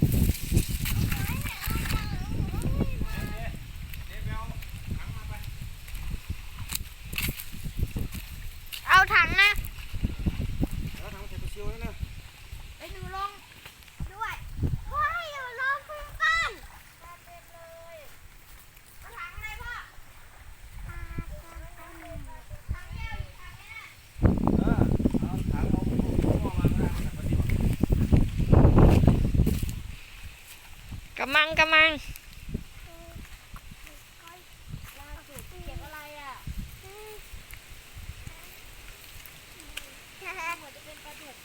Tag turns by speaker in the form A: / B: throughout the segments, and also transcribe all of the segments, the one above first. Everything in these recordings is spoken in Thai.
A: เอาถังนะ
B: กระ
A: มังกระ
B: มังหัวจะเป็นปลาดุ
C: ก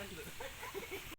C: Thank
B: you.